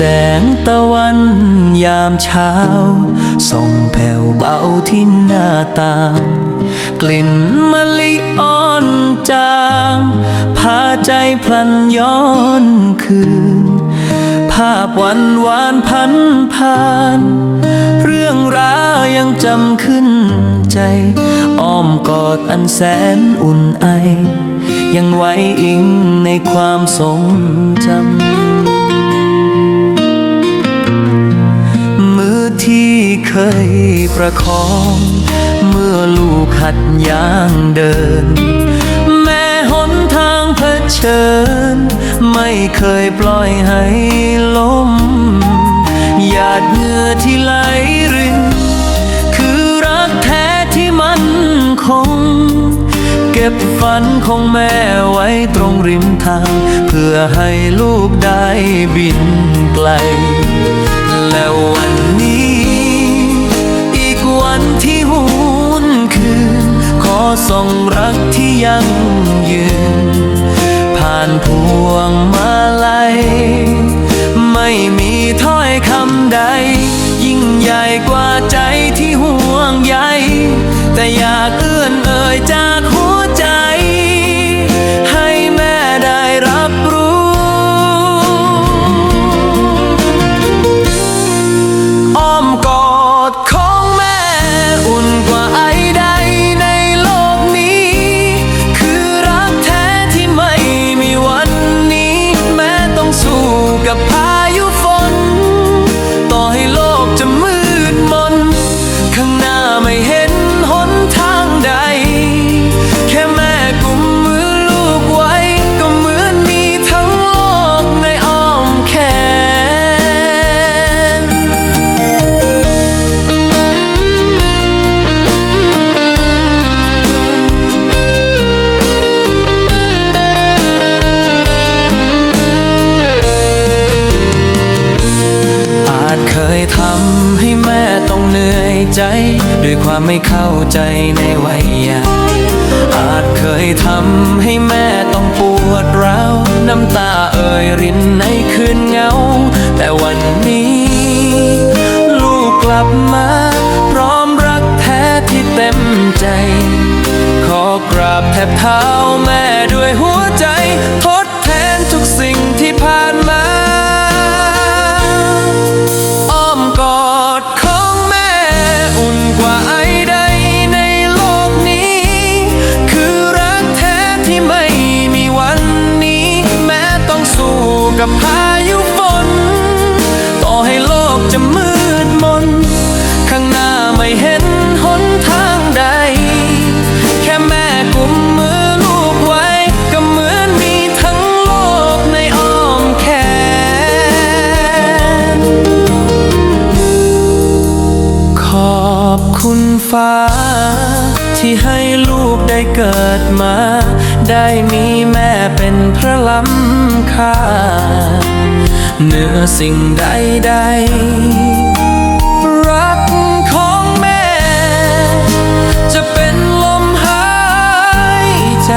แสงตะวันยามเช้า ส่องแผ่วเบาที่หน้าต่าง กลิ่นมะลิอ่อนจาง พาใจพลันย้อนคืน ภาพวันวานพันผ่าน เรื่องราวยังจำขึ้นใจ อ้อมกอดอันแสนอุ่นไอ ยังไว้อิงในความทรงจำ เคยประคอง เมื่อลูกหัดย่างเดิน แม่หนทางเผชิญ ไม่เคยปล่อยให้ล้มหยาดเหงื่อที่ไหลริน คือรักแท้ที่มันคง เก็บฝันของแม่ไว้ตรงริมทาง เพื่อให้ลูกได้บินไกล แล้ววันนี้ ส่งรักที่ยังยืน ผ่านพวงมาลัย ไม่มีถ้อยคำใด ยิ่งใหญ่กว่าใจที่ห่วงใยแต่อยากเอื้อนเอ่ยจากหัว ใจ ด้วยความไม่เข้าใจในวัยใหญ่อาจเคยทำให้แม่ต้องปวดร้าว น้ำตาเอ่ยรินในคืนเหงา แต่วันนี้ ลูกกลับมา พร้อมรักแท้ที่เต็มใจ ขอกราบแทบเท้าแม่ กับพายุฝน ต่อให้โลกจะมืดมน ข้างหน้าไม่เห็นหนทางใด แค่แม่กุมมือลูกไว้ ก็เหมือนมีทั้งโลกในอ้อมแขน ขอบคุณฟ้า ที่ให้ลูกได้เกิดมา ได้มีแม่เป็นพระล้ำค่าเหนือสิ่งใดใดรักของแม่ จะเป็นลมหายใจ